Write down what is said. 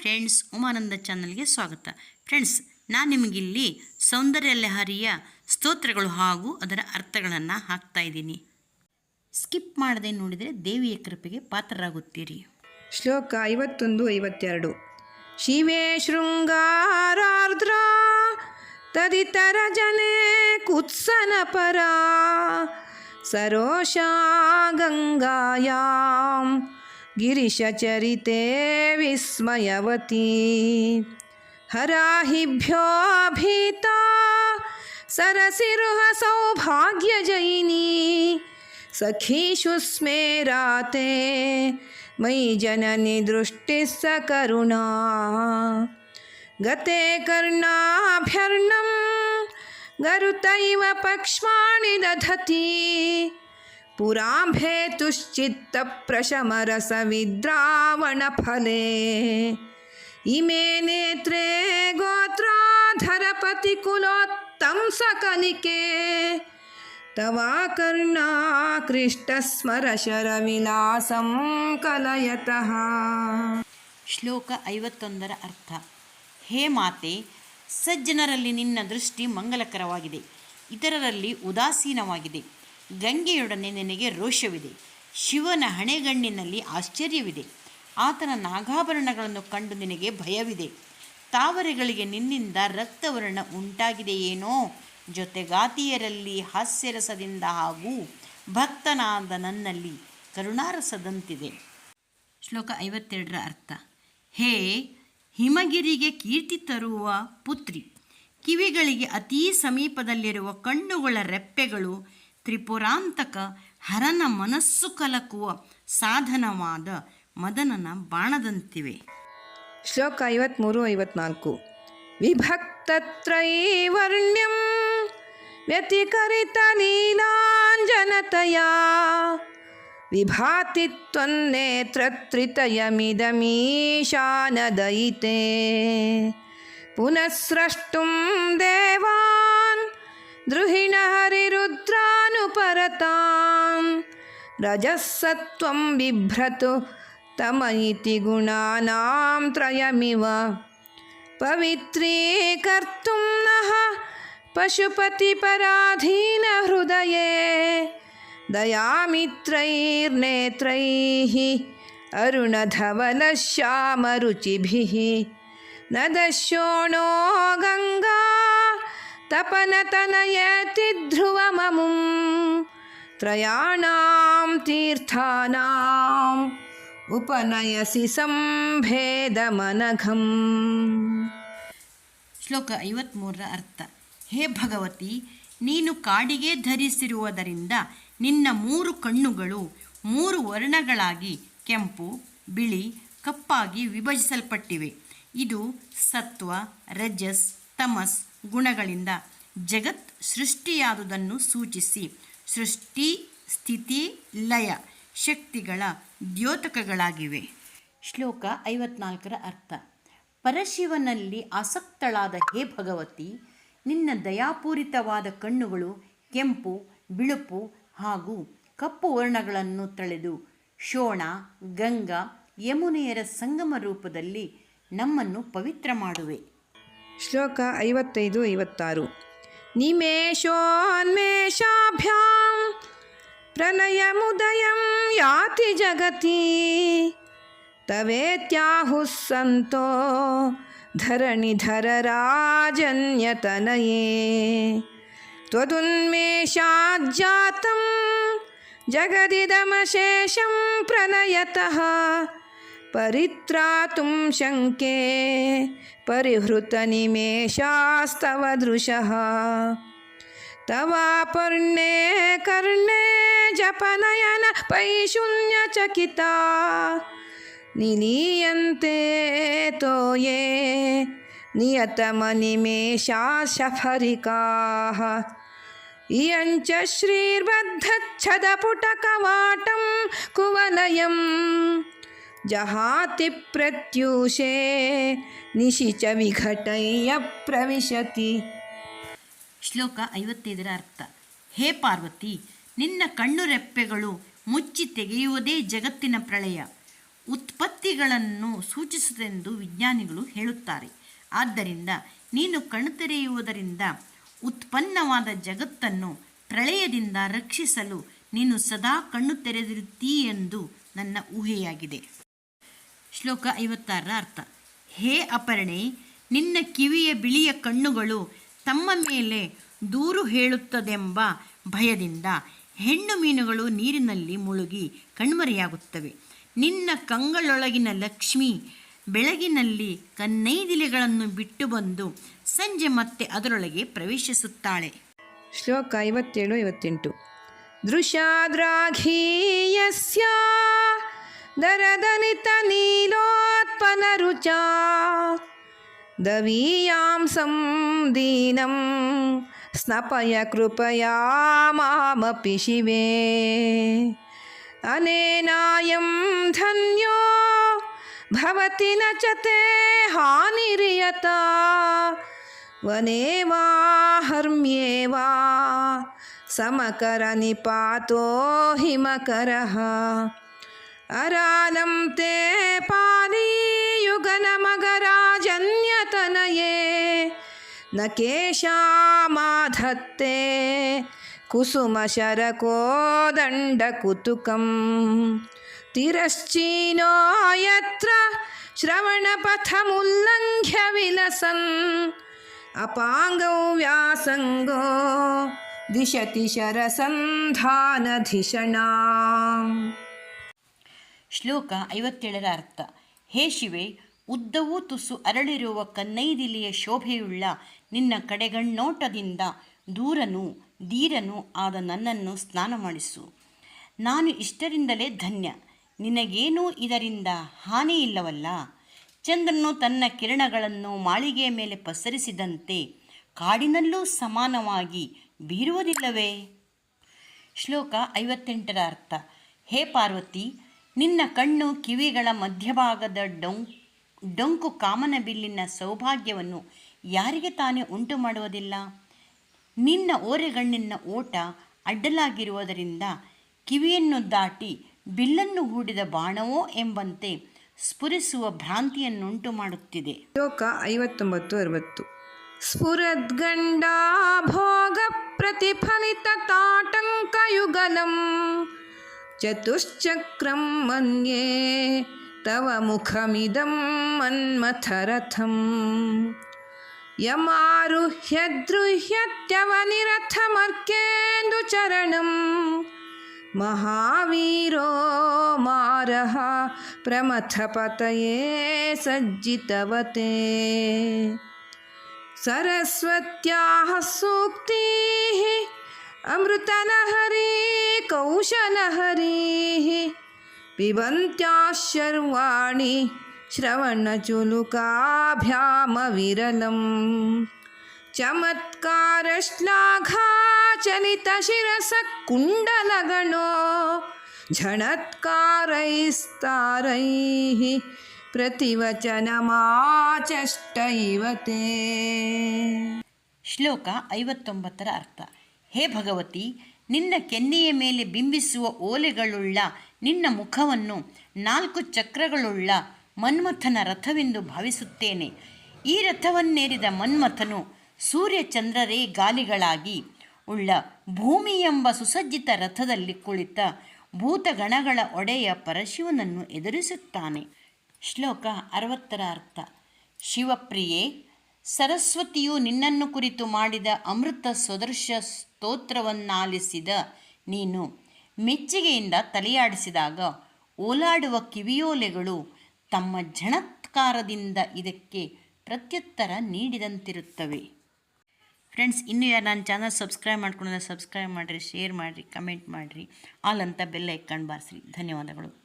Friends, Umananda ಚಾನಲ್ಗೆ ಸ್ವಾಗತ. Friends, ನಾನು ನಿಮಗಿಲ್ಲಿ ಸೌಂದರ್ಯ ಲಹರಿಯ ಸ್ತೋತ್ರಗಳು ಹಾಗೂ ಅದರ ಅರ್ಥಗಳನ್ನು ಹಾಕ್ತಾ ಇದ್ದೀನಿ. ಸ್ಕಿಪ್ ಮಾಡದೆ ನೋಡಿದರೆ ದೇವಿಯ ಕೃಪೆಗೆ ಪಾತ್ರರಾಗುತ್ತೀರಿ. ಶ್ಲೋಕ ಐವತ್ತೊಂದು, ಐವತ್ತೆರಡು. ಶಿವೇ ಶೃಂಗಾರಾರ್ದ್ರ, ತದಿತರ ಜನೆ ಕುತ್ಸನ ಪರ, ಸರೋಷಾ ಗಂಗಾಯಾಂ. गिरिशचरिते विस्मयवती। हराहिभ्योऽभीता, सरसिरुह सौभाग्यजयिनी। सखीषु स्मेराते मयि जननी दृष्टि स करुणा। गते कर्णाभ्यर्णं गरुतैव पक्ष्माणि दधती। पुराम्भेतुश्चित्तप्रशमरसविद्रावणफले इमे नेत्रे गोत्राधरपतिकुलोत्तंसकनिके तवाकर्णाकृष्टस्मरशरविलासं कलयतः ಶ್ಲೋಕ ಐವತ್ತೊಂದರ ಅರ್ಥ ಹೇ ಮಾತೆ ಸಜ್ಜನರಲ್ಲಿ ನಿನ್ನ ದೃಷ್ಟಿ ಮಂಗಲಕರವಾಗಿದೆ ಇತರರಲ್ಲಿ ಉದಾಸೀನವಾಗಿದೆ ಗಂಗೆಯೊಡನೆ ನಿನಗೆ ರೋಷವಿದೆ. ಶಿವನ ಹಣೆಗಣ್ಣಿನಲ್ಲಿ ಆಶ್ಚರ್ಯವಿದೆ. ಆತನ ನಾಗಾಭರಣಗಳನ್ನು ಕಂಡು ನಿನಗೆ ಭಯವಿದೆ. ತಾವರೆಗಳಿಗೆ ನಿನ್ನಿಂದ ರಕ್ತವರ್ಣ ಉಂಟಾಗಿದೆಯೇನೋ? ಜೊತೆಗಾತಿಯರಲ್ಲಿ ಹಾಸ್ಯರಸದಿಂದ ಹಾಗೂ ಭಕ್ತನಾದ ನನ್ನಲ್ಲಿ ಕರುಣಾರಸದಂತಿದೆ. ಶ್ಲೋಕ ಐವತ್ತೆರಡರ ಅರ್ಥ. ಹೇ, ಹಿಮಗಿರಿಗೆ ಕೀರ್ತಿ ತರುವ ಪುತ್ರಿ, ಕಿವಿಗಳಿಗೆ ಅತೀ ಸಮೀಪದಲ್ಲಿರುವ ಕಣ್ಣುಗಳ ರೆಪ್ಪೆಗಳು ತ್ರಿಪುರಾಂತಕ ಹರನ ಮನಸ್ಸು ಕಲಕುವ ಸಾಧನವಾದ ಮದನನ ಬಾಣದಂತಿವೆ ಶ್ಲೋಕ ಐವತ್ತ್ಮೂರು ಐವತ್ನಾಲ್ಕು ವಿಭಕ್ತತ್ರೈವರ್ಣ್ಯಂ ವ್ಯತಿಕರಿತಲೀಲಾಂಜನತಯಾ ವಿಭಾತಿ ತ್ವನ್ನೇತ್ರತ್ರಿತಯಮಿದಮೀಶಾನದಯಿತೆ ಪುನಃಸ್ರಷ್ಟುಂ ದೇವಾನ್ ದ್ರುಹಿಣ रजस्सत्त्वं रजसत्त्वं बिभ्रतु तम इति गुणानां त्रयमिव। पवित्रीकर्तुं नः, पशुपतिपराधीनहृदये। दयामित्रैर्नेत्रैः, अरुणधवलश्यामरुचिभिः। न दशोणो गङ्गा, तपनतनयति ध्रुवममुम्। ತ್ರಯಾಣಾಂ ತೀರ್ಥಾನಾಂ ಉಪನಯಸಿ ಸಂಭೇದ ಮನಘಂ ಶ್ಲೋಕ ಐವತ್ಮೂರರ ಅರ್ಥ. ಹೇ ಭಗವತಿ, ನೀನು ಕಾಡಿಗೆ ಧರಿಸಿರುವುದರಿಂದ ನಿನ್ನ ಮೂರು ಕಣ್ಣುಗಳು ಮೂರು ವರ್ಣಗಳಾಗಿ ಕೆಂಪು, ಬಿಳಿ, ಕಪ್ಪಾಗಿ ವಿಭಜಿಸಲ್ಪಟ್ಟಿವೆ. ಇದು ಸತ್ವ, ರಜಸ್, ತಮಸ್ ಗುಣಗಳಿಂದ ಜಗತ್ ಸೃಷ್ಟಿಯಾದುದನ್ನು ಸೂಚಿಸಿ. ಸೃಷ್ಟಿ, ಸ್ಥಿತಿ, ಲಯ ಶಕ್ತಿಗಳ ದ್ಯೋತಕಗಳಾಗಿವೆ. ಶ್ಲೋಕ ಐವತ್ನಾಲ್ಕರ ಅರ್ಥ. ಪರಶಿವನಲ್ಲಿ ಆಸಕ್ತಳಾದ ಹೇ ಭಗವತಿ, ನಿನ್ನ ದಯಾಪೂರಿತವಾದ ಕಣ್ಣುಗಳು ಕೆಂಪು, ಬಿಳುಪು ಹಾಗೂ ಕಪ್ಪು ವರ್ಣಗಳನ್ನು ತಳೆದು ಶೋಣ, ಗಂಗಾ, ಯಮುನೆಯರ ಸಂಗಮ ರೂಪದಲ್ಲಿ ನಮ್ಮನ್ನು ಪವಿತ್ರ ಮಾಡುವೆ. ಶ್ಲೋಕ ಐವತ್ತೈದು, ಐವತ್ತಾರು. निमेषोन्मेषाभ्यां प्रणयमुदयं याति जगति। तवेत्याहुः सन्तो धरणिधरराजन्यतनये। त्वदुन्मेषाज्जातं जगदिदमशेषं प्रणयतः। परित्रातुं शङ्के परिहृतनिमेषास्तव दृशः तवापर्णे कर्णे जपनयन पैशून्यचकिता निलीयन्ते तोये नियतमनिमेषाशफरिकाः इयञ्च श्रीर्बद्धच्छदपुटकवाटं कुवलयं जहाति प्रत्यूषे निशि च विघटय्य प्रविशति ಶ್ಲೋಕ ಐವತ್ತೈದರ ಅರ್ಥ ಹೇ ಪಾರ್ವತಿ ನಿನ್ನ ಕಣ್ಣು ರೆಪ್ಪೆಗಳು ಮುಚ್ಚಿ ತೆಗೆಯುವುದೇ ಜಗತ್ತಿನ ಪ್ರಳಯ ಉತ್ಪತ್ತಿಗಳನ್ನು ಸೂಚಿಸುವುದೆಂದು ವಿಜ್ಞಾನಿಗಳು ಹೇಳುತ್ತಾರೆ ಆದ್ದರಿಂದ ನೀನು ಕಣ್ಣು ತೆರೆಯುವುದರಿಂದ ಉತ್ಪನ್ನವಾದ ಜಗತ್ತನ್ನು ಪ್ರಳಯದಿಂದ ರಕ್ಷಿಸಲು ನೀನು ಸದಾ ಕಣ್ಣು ತೆರೆದಿರುತ್ತೀ ಎಂದು ನನ್ನ ಊಹೆಯಾಗಿದೆ ಶ್ಲೋಕ ಐವತ್ತಾರರ ಅರ್ಥ. ಹೇ ಅಪರ್ಣೆ, ನಿನ್ನ ಕಿವಿಯ ಬಿಳಿಯ ಕಣ್ಣುಗಳು ತಮ್ಮ ಮೇಲೆ ದೂರು ಹೇಳುತ್ತದೆಂಬ ಭಯದಿಂದ ಹೆಣ್ಣು ಮೀನುಗಳು ನೀರಿನಲ್ಲಿ ಮುಳುಗಿ ಕಣ್ಮರೆಯಾಗುತ್ತವೆ. ನಿನ್ನ ಕಂಗಳೊಳಗಿನ ಲಕ್ಷ್ಮಿ ಬೆಳಗಿನಲ್ಲಿ ಕನ್ನೈದಿಲೆಗಳನ್ನು ಬಿಟ್ಟು ಬಂದು ಸಂಜೆ ಮತ್ತೆ ಅದರೊಳಗೆ ಪ್ರವೇಶಿಸುತ್ತಾಳೆ. ಶ್ಲೋಕ ಐವತ್ತೇಳು, ಐವತ್ತೆಂಟು. ದೃಶಾದ್ರಾಘೀಯಸ್ಯ दरदनितनीलोत्पनरुचा दवीयां दीनं स्नपय कृपया मामपि शिवे। अनेनायं धन्यो भवति न च ते हानिर्यता। वने वा हर्म्ये वा समकरनिपातो हिमकरः। अरालं ते पालीयुगलमगराजन्यतनये न केशामाधत्ते कुसुमशरकोदण्डकुतुकं तिरश्चीनो यत्र श्रवणपथमुल्लङ्घ्य विलसन् अपाङ्गौ व्यासङ्गो दिशति शरसन्धानधिषणा ಶ್ಲೋಕ ಐವತ್ತೇಳರ ಅರ್ಥ. ಹೇ ಶಿವೆ, ಉದ್ದವೂ ತುಸು ಅರಳಿರುವ ಕನ್ನೈದಿಲಿಯ ಶೋಭೆಯುಳ್ಳ ನಿನ್ನ ಕಡೆಗಣ್ಣೋಟದಿಂದ ದೂರನು, ಧೀರನು ಆದ ನನ್ನನ್ನು ಸ್ನಾನ ಮಾಡಿಸು ನಾನು ಇಷ್ಟರಿಂದಲೇ ಧನ್ಯ. ನಿನಗೇನೂ ಇದರಿಂದ ಹಾನಿಯಿಲ್ಲವಲ್ಲ. ಚಂದ್ರನು ತನ್ನ ಕಿರಣಗಳನ್ನು ಮಾಳಿಗೆಯ ಮೇಲೆ ಪಸರಿಸಿದಂತೆ ಕಾಡಿನಲ್ಲೂ ಸಮಾನವಾಗಿ ಬೀರುವುದಿಲ್ಲವೇ? ಶ್ಲೋಕ ಐವತ್ತೆಂಟರ ಅರ್ಥ. ಹೇ ಪಾರ್ವತಿ ನಿನ್ನ ಕಣ್ಣು ಕಿವಿಗಳ ಮಧ್ಯಭಾಗದ ಡೊಂ, ಡೊಂಕು ಕಾಮನ ಬಿಲ್ಲಿನ ಸೌಭಾಗ್ಯವನ್ನು ಯಾರಿಗೆ ತಾನೇ ಉಂಟು ಮಾಡುವುದಿಲ್ಲ ನಿನ್ನ ಓರೆಗಣ್ಣಿನ ಓಟ ಅಡ್ಡಲಾಗಿರುವುದರಿಂದ ಕಿವಿಯನ್ನು ದಾಟಿ ಬಿಲ್ಲನ್ನು ಹೂಡಿದ ಬಾಣವೋ ಎಂಬಂತೆ ಸ್ಫುರಿಸುವ ಭ್ರಾಂತಿಯನ್ನುಂಟು ಮಾಡುತ್ತಿದೆ ಶ್ಲೋಕ ಐವತ್ತೊಂಬತ್ತು ಅರವತ್ತು. ಸ್ಫುರದ್ಗಂಡಾ ಭೋಗ ಪ್ರತಿಫಲಿತ ತಾಟಂಕಯುಗಲಂ. चतुश्चक्रं मन्ये तव मुखमिदं मन्मथरथं यमारुह्यदृह्यत्यव निरथमर्केन्दुचरणं महावीरो मारः प्रमथपतये सज्जितवते। सरस्वत्याः सूक्तिः अमृतलहरी कौशलहरीः पिबन्त्याः शर्वाणि श्रवणचुलुकाभ्यामविरलम् चमत्कारश्लाघाचलितशिरसः कुण्डलगणो झणत्कारैस्तारैः ಪ್ರತಿವಚನಮಾಚಷ್ಟ ಇವತೇ ಶ್ಲೋಕ ಐವತ್ತೊಂಬತ್ತರ ಅರ್ಥ ಹೇ ಭಗವತಿ, ನಿನ್ನ ಕೆನ್ನೆಯ ಮೇಲೆ ಬಿಂಬಿಸುವ ಓಲೆಗಳುಳ್ಳ ನಿನ್ನ ಮುಖವನ್ನು ನಾಲ್ಕು ಚಕ್ರಗಳುಳ್ಳ ಮನ್ಮಥನ ರಥವೆಂದು ಭಾವಿಸುತ್ತೇನೆ. ಈ ರಥವನ್ನೇರಿದ ಮನ್ಮಥನು ಸೂರ್ಯಚಂದ್ರರೇ ಗಾಲಿಗಳಾಗಿ ಉಳ್ಳ ಭೂಮಿ ಎಂಬ ಸುಸಜ್ಜಿತ ರಥದಲ್ಲಿ ಕುಳಿತ ಭೂತಗಣಗಳ ಒಡೆಯ ಪರಶಿವನನ್ನು ಎದುರಿಸುತ್ತಾನೆ. ಶ್ಲೋಕ ಅರವತ್ತರ ಅರ್ಥ. ಶಿವಪ್ರಿಯೆ ಸರಸ್ವತಿಯು ನಿನ್ನನ್ನು ಕುರಿತು ಮಾಡಿದ ಅಮೃತ ಸದೃಶ ಸ್ತೋತ್ರವನ್ನಾಲಿಸಿದ ನೀನು ಮೆಚ್ಚುಗೆಯಿಂದ ತಲೆಯಾಡಿಸಿದಾಗ ಓಲಾಡುವ ಕಿವಿಯೋಲೆಗಳು ತಮ್ಮ ಝಣತ್ಕಾರದಿಂದ ಇದಕ್ಕೆ ಪ್ರತ್ಯುತ್ತರ ನೀಡಿದಂತಿರುತ್ತವೆ. ಫ್ರೆಂಡ್ಸ್ ಇನ್ನೂ ಯಾರು ನನ್ನ ಚಾನಲ್ ಸಬ್ಸ್ಕ್ರೈಬ್ ಮಾಡ್ಕೊಂಡ್ರೆ ಸಬ್ಸ್ಕ್ರೈಬ್ ಮಾಡಿರಿ ಶೇರ್ ಮಾಡಿರಿ ಕಮೆಂಟ್ ಮಾಡಿರಿ. ಆಲ್ ಅಂತ ಬೆಲ್ಲ ಐಕನ್ ಬಾರಿಸ್ರಿ. ಧನ್ಯವಾದಗಳು.